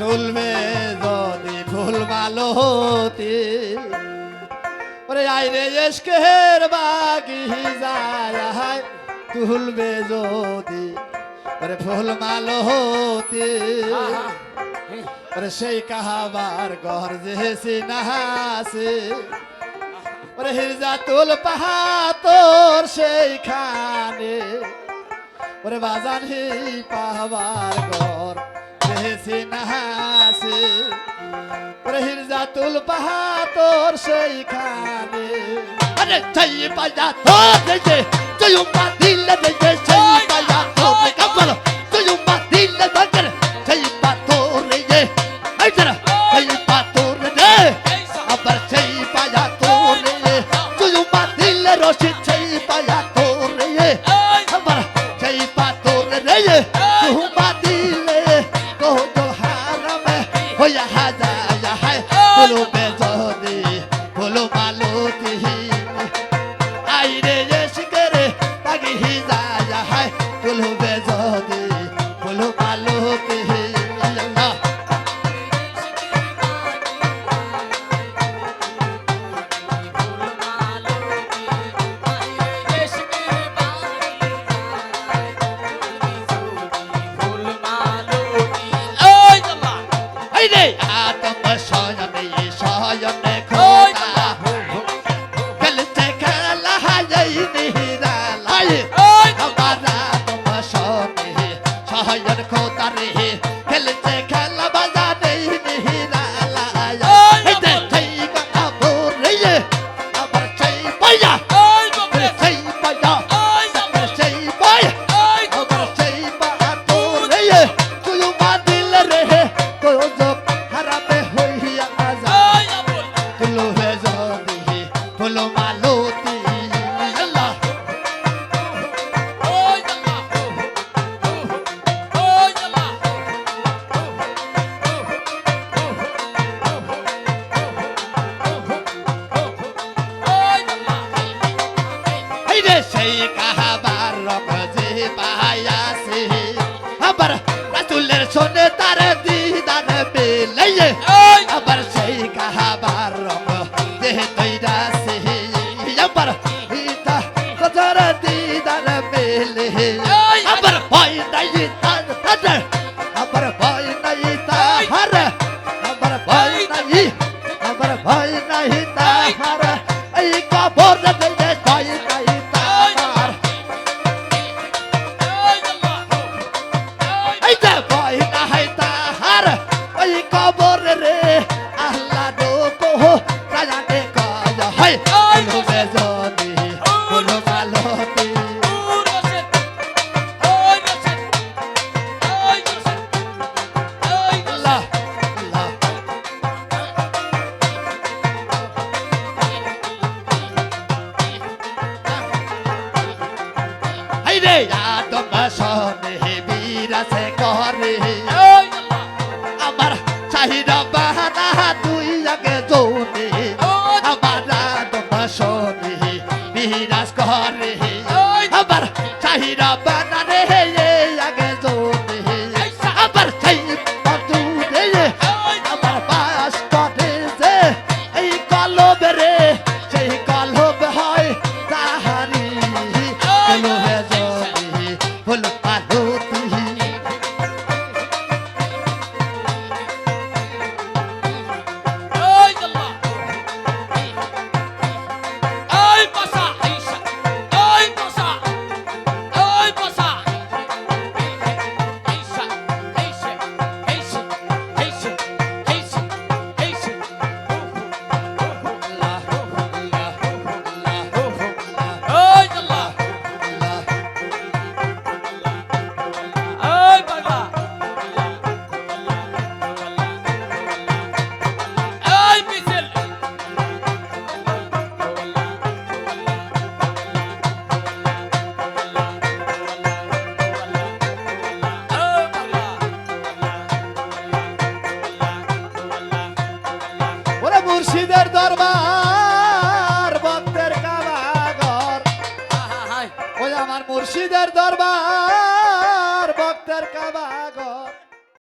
তুলবে যদি ফুল মালতি ওরে আইরে এসকের বাগি যায় তুলবে যদি ওরে ফুল মালতি ওরে সেই কাহাবার ঘর যে সিনাহাসে ওরে হিরজা তুল পাহা তোর সেইখানে ওরে বাজান হি পাহাবার ঘর দেহেছি নাহাসে ওরে হিরজা তুল পাহা তোর সেইখানে আরে চাই পাজা তোর দেছে তুই উম্মা দিল দেছে হায় বলো বেজদি বলো মালতি আল্লাহ নয়ন খোতারে খেলছে সেই কাহাবার রক যে পায়াসি আবার রাসুলের শোনে তার দিদার পেলাইয়ে ওই আবার সেই কাহাবার রক যে তৈরাসি আবার ইতা কতর দিদার পেলে আবার ভয় নাই তার তার আবার ভয় নাই তাহার আবার ভয় নাই আবার ভয় নাই তাহার। আদম সনে বিরাসে করে আমার চাহিদা বাহানা তুই আগে জোনে আমার আদম সনে বিরাস করে আমার চাহিদা মুর্শিদের দরবার ভক্তের কাবাগর